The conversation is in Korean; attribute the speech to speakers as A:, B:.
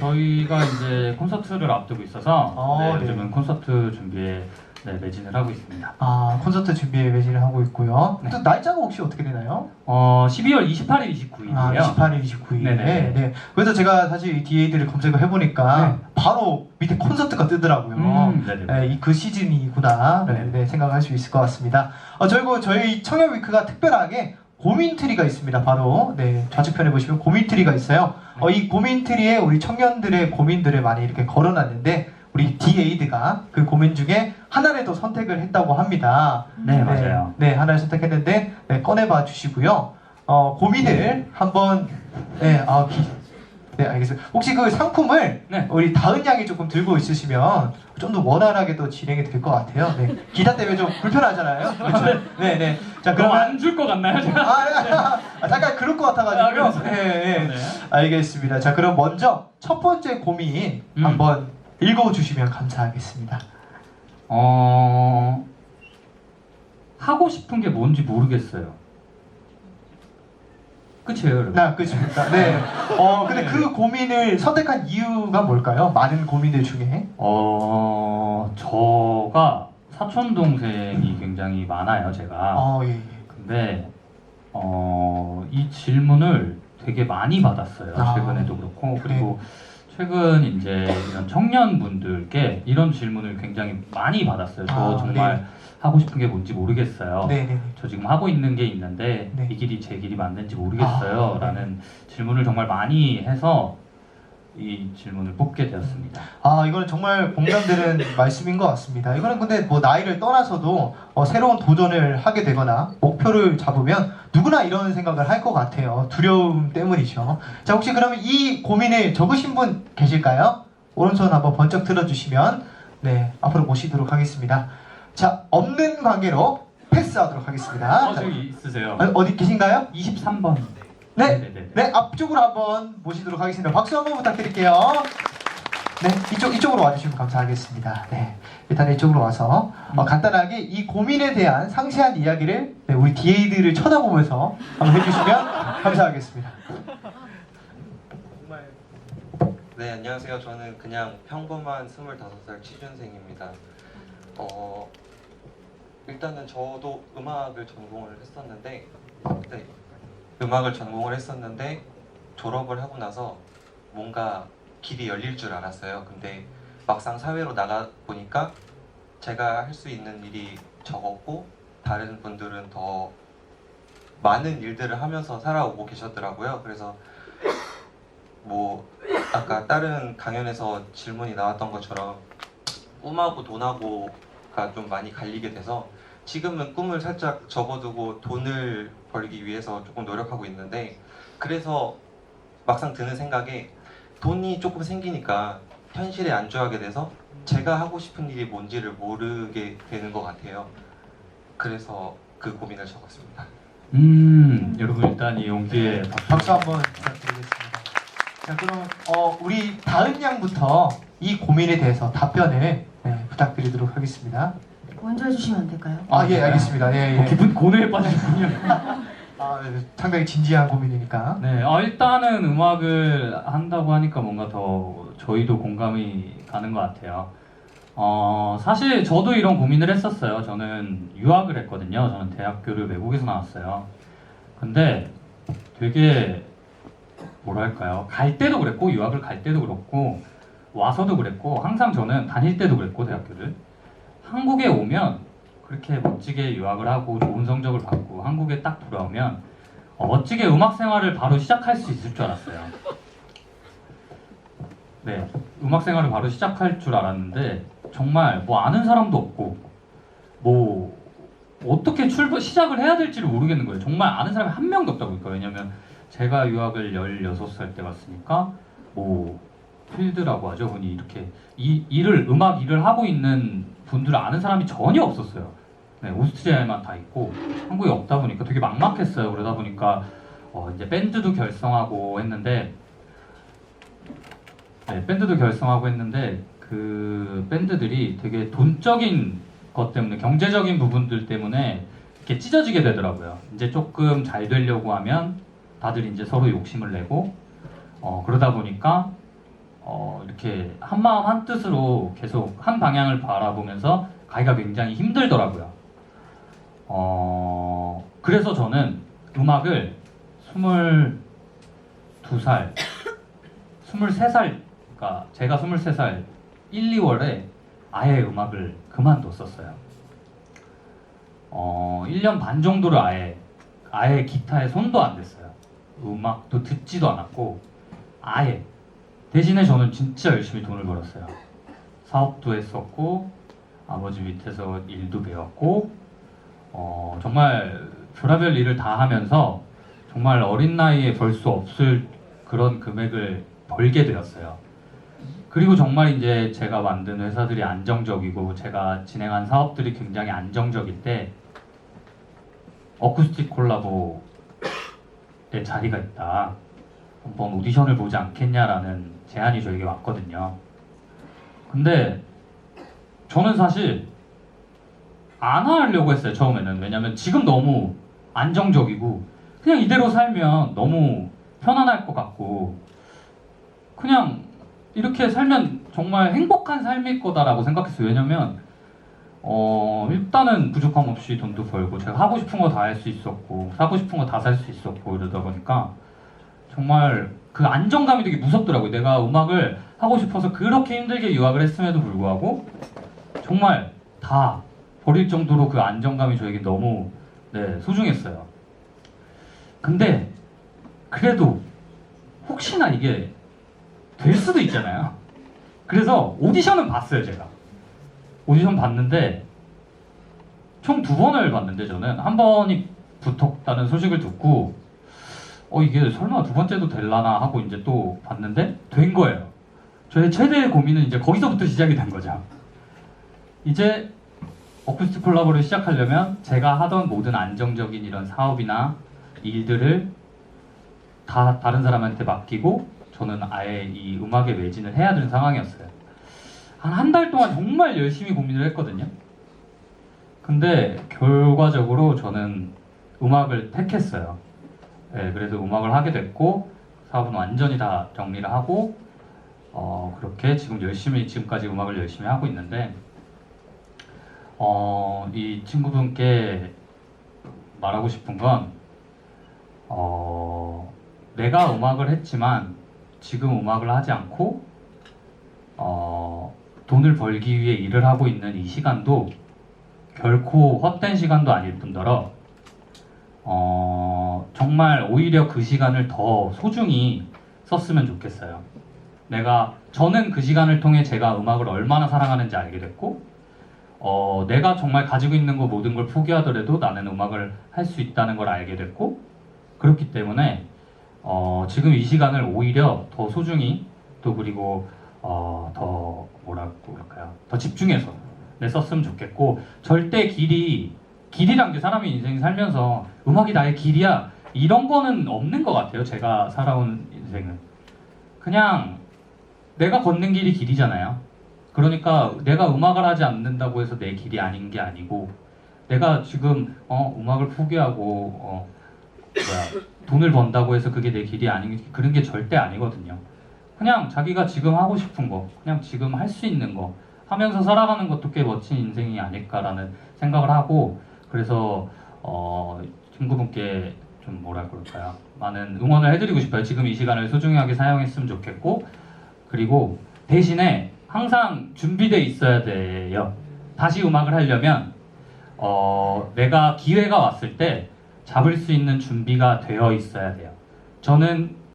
A: 저희가 이제 콘서트를 앞두고 있어서
B: 어,
A: 네,
B: 네.
A: 요즘은 콘서트 준비에 네, 매진을 하고 있습니다.
B: 아 콘서트 준비에 매진을 하고 있고요.
A: 네.
B: 또 날짜가 혹시 어떻게 되나요?
A: 어, 12월 28일, 29일이에요.
B: 아 28일, 29일.
A: 네네.
B: 네. 그래서 제가 사실 이 DA들을 검색을 해보니까
A: 네.
B: 바로 밑에 콘서트가 뜨더라고요.
A: 음, 네네.
B: 네, 이 그 시즌이구나
A: 네.
B: 네, 생각할 수 있을 것 같습니다. 어, 저희고 저희 청년 위크가 특별하게 고민 트리가 있습니다. 바로 네, 좌측편에 보시면 고민 트리가 있어요. 어, 이 고민 트리에 우리 청년들의 고민들을 많이 이렇게 걸어놨는데 우리 디에이드가 그 고민 중에 하나라도 선택을 했다고 합니다.
A: 네, 맞아요.
B: 네, 하나를 선택했는데 네, 꺼내봐 주시고요. 어, 고민을 한번 네, 아, 기, 네, 알겠습니다. 혹시 그 상품을
A: 네.
B: 우리 다은 양이 조금 들고 있으시면 좀 더 원활하게 또 진행이 될 것 같아요. 네. 기타 때문에 좀 불편하잖아요. 그렇죠? 네, 네. 자,
A: 그럼
B: 그러면
A: 안줄 것 같나요? 제가?
B: 아, 아, 아, 잠깐 그럴 것
A: 아,
B: 같아가지고요.
A: 그래서.
B: 네, 네.
A: 네.
B: 알겠습니다. 자, 그럼 먼저 첫 번째 고민
A: 음.
B: 한번 읽어주시면 감사하겠습니다.
A: 어, 하고 싶은 게 뭔지 모르겠어요. 끝이에요, 여러분.
B: 나 끝입니까? 네. 어, 근데
A: 네.
B: 그 고민을 선택한 이유가 뭘까요? 많은 고민들 중에.
A: 어, 저가 사촌 동생이 굉장히 많아요, 제가.
B: 어, 예, 예.
A: 근데 어, 이 질문을 되게 많이 받았어요.
B: 아,
A: 최근에도 그렇고 그리고 최근 이제 이런 청년분들께 이런 질문을 굉장히 많이 받았어요. 저
B: 아,
A: 정말
B: 네.
A: 하고 싶은 게 뭔지 모르겠어요.
B: 네, 네.
A: 저 지금 하고 있는 게 있는데
B: 네.
A: 이 길이 제 길이 맞는지 모르겠어요.
B: 아, 네.
A: 라는 질문을 정말 많이 해서 이 질문을 뽑게 되었습니다.
B: 아, 이거는 정말 공감되는 말씀인 것 같습니다. 이거는 근데 뭐 나이를 떠나서도 어, 새로운 도전을 하게 되거나 목표를 잡으면 누구나 이런 생각을 할 것 같아요. 두려움 때문이죠. 자, 혹시 그러면 이 고민을 적으신 분 계실까요? 오른손 한번 번쩍 들어주시면 네, 앞으로 모시도록 하겠습니다. 자, 없는 관계로 패스하도록 하겠습니다.
A: 어, 저기 있으세요.
B: 어, 어디 계신가요?
A: 23번.
B: 네,
A: 네 네 네.
B: 네, 앞쪽으로 한번 모시도록 하겠습니다. 박수 한번 부탁드릴게요. 네, 이쪽, 이쪽으로 와주시면 감사하겠습니다. 네, 일단 이쪽으로 와서 어, 간단하게 이 고민에 대한 상세한 이야기를 네, 우리 DA들을 쳐다보면서 한번 해주시면 감사하겠습니다.
C: 네, 안녕하세요. 저는 그냥 평범한 25살 취준생입니다. 어, 일단은 저도 음악을 전공을 했었는데, 네, 음악을 전공을 했었는데, 졸업을 하고 나서 뭔가 길이 열릴 줄 알았어요. 근데 막상 사회로 나가 보니까 제가 할 수 있는 일이 적었고, 다른 분들은 더 많은 일들을 하면서 살아오고 계셨더라고요. 그래서 뭐 아까 다른 강연에서 질문이 나왔던 것처럼 꿈하고 돈하고가 좀 많이 갈리게 돼서 지금은 꿈을 살짝 접어두고 돈을 벌기 위해서 조금 노력하고 있는데 그래서 막상 드는 생각에 돈이 조금 생기니까 현실에 안주하게 돼서 제가 하고 싶은 일이 뭔지를 모르게 되는 것 같아요. 그래서 그 고민을 적었습니다.
A: 음, 여러분 일단 이 용기에 박수.
B: 박수 한번 부탁드리겠습니다. 자, 그럼 어, 우리 다은 양부터 이 고민에 대해서 답변을 네, 부탁드리도록 하겠습니다.
D: 먼저 해주시면 안 될까요?
B: 아, 예, 알겠습니다. 예,
A: 어,
B: 예.
A: 기분 고뇌에 빠지셨군요.
B: 아, 네, 상당히 진지한 고민이니까.
A: 네, 어, 일단은 음악을 한다고 하니까 뭔가 더 저희도 공감이 가는 것 같아요. 어, 사실 저도 이런 고민을 했었어요. 저는 유학을 했거든요. 저는 대학교를 외국에서 나왔어요. 근데 되게 뭐랄까요. 갈 때도 그랬고, 유학을 갈 때도 그렇고, 와서도 그랬고, 항상 저는 다닐 때도 그랬고, 대학교를. 한국에 오면 그렇게 멋지게 유학을 하고 좋은 성적을 받고 한국에 딱 돌아오면 어, 멋지게 음악 생활을 바로 시작할 수 있을 줄 알았어요. 네, 음악 생활을 바로 시작할 줄 알았는데 정말 뭐 아는 사람도 없고 뭐 어떻게 출발 시작을 해야 될지를 모르겠는 거예요. 정말 아는 사람이 한 명도 없다고 그러니까 왜냐면 제가 유학을 16살 때 갔으니까 뭐 필드라고 하죠. 흔히 이렇게 이 일을 음악 일을 하고 있는 분들을 아는 사람이 전혀 없었어요. 네, 오스트리아에만 다 있고 한국에 없다 보니까 되게 막막했어요. 그러다 보니까 어, 이제 밴드도 결성하고 했는데 네, 밴드도 결성하고 했는데 그 밴드들이 되게 돈적인 것 때문에 경제적인 부분들 때문에 이렇게 찢어지게 되더라고요. 이제 조금 잘 되려고 하면 다들 이제 서로 욕심을 내고 어, 그러다 보니까 어, 이렇게 한 마음 한 뜻으로 계속 한 방향을 바라보면서 가기가 굉장히 힘들더라고요. 어, 그래서 저는 음악을 22살, 23살, 그러니까 제가 23살 1, 2월에 아예 음악을 그만뒀었어요. 어, 1년 반 정도를 아예 아예 기타에 손도 안 댔어요. 음악도 듣지도 않았고 아예 대신에 저는 진짜 열심히 돈을 벌었어요. 사업도 했었고 아버지 밑에서 일도 배웠고 어, 정말 별의별 일을 다 하면서 정말 어린 나이에 벌 수 없을 그런 금액을 벌게 되었어요. 그리고 정말 이제 제가 만든 회사들이 안정적이고 제가 진행한 사업들이 굉장히 안정적일 때 어쿠스틱 콜라보의 자리가 있다. 한번 오디션을 보지 않겠냐라는 제안이 저에게 왔거든요. 근데 저는 사실 안 하려고 했어요 처음에는 왜냐면 지금 너무 안정적이고 그냥 이대로 살면 너무 편안할 것 같고 그냥 이렇게 살면 정말 행복한 삶일 거다라고 생각했어요 왜냐면 어 일단은 부족함 없이 돈도 벌고 제가 하고 싶은 거 다 할 수 있었고 사고 싶은 거 다 살 수 있었고 이러다 보니까 정말 그 안정감이 되게 무섭더라고요 내가 음악을 하고 싶어서 그렇게 힘들게 유학을 했음에도 불구하고 정말 다 버릴 정도로 그 안정감이 저에게 너무 네, 소중했어요. 근데 그래도 혹시나 이게 될 수도 있잖아요. 그래서 오디션은 봤어요, 제가. 오디션 봤는데 총 두 번을 봤는데 저는 한 번이 붙었다는 소식을 듣고 어 이게 설마 두 번째도 될라나 하고 이제 또 봤는데 된 거예요. 저의 최대의 고민은 이제 거기서부터 시작이 된 거죠. 이제 어쿠스틱 콜라보를 시작하려면 제가 하던 모든 안정적인 이런 사업이나 일들을 다 다른 사람한테 맡기고 저는 아예 이 음악에 매진을 해야 되는 상황이었어요. 한 한 달 동안 정말 열심히 고민을 했거든요. 근데 결과적으로 저는 음악을 택했어요. 네, 그래서 음악을 하게 됐고 사업은 완전히 다 정리를 하고 어, 그렇게 지금 열심히 지금까지 음악을 열심히 하고 있는데 어, 이 친구분께 말하고 싶은 건, 어, 내가 음악을 했지만 지금 음악을 하지 않고, 어, 돈을 벌기 위해 일을 하고 있는 이 시간도 결코 헛된 시간도 아닐 뿐더러, 어, 정말 오히려 그 시간을 더 소중히 썼으면 좋겠어요. 내가, 저는 그 시간을 통해 제가 음악을 얼마나 사랑하는지 알게 됐고, 어, 내가 정말 가지고 있는 거 모든 걸 포기하더라도 나는 음악을 할 수 있다는 걸 알게 됐고 그렇기 때문에 어, 지금 이 시간을 오히려 더 소중히 또 그리고 어, 더 뭐라고 할까요? 더 집중해서 내 썼으면 좋겠고 절대 길이 길이란 게 사람이 인생 살면서 음악이 나의 길이야 이런 거는 없는 것 같아요. 제가 살아온 인생은 그냥 내가 걷는 길이 길이잖아요. 그러니까 내가 음악을 하지 않는다고 해서 내 길이 아닌 게 아니고 내가 지금 어 음악을 포기하고 어 뭐야 돈을 번다고 해서 그게 내 길이 아닌 그런 게 절대 아니거든요. 그냥 자기가 지금 하고 싶은 거, 그냥 지금 할 수 있는 거 하면서 살아가는 것도 꽤 멋진 인생이 아닐까라는 생각을 하고 그래서 어 친구분께 좀 뭐라 그럴까요? 많은 응원을 해드리고 싶어요. 지금 이 시간을 소중하게 사용했으면 좋겠고 그리고 대신에 항상 준비돼 있어야 돼요. 다시 음악을 하려면 어, 내가 기회가 왔을 때 잡을 수 있는 준비가 되어 있어야 돼요. 저는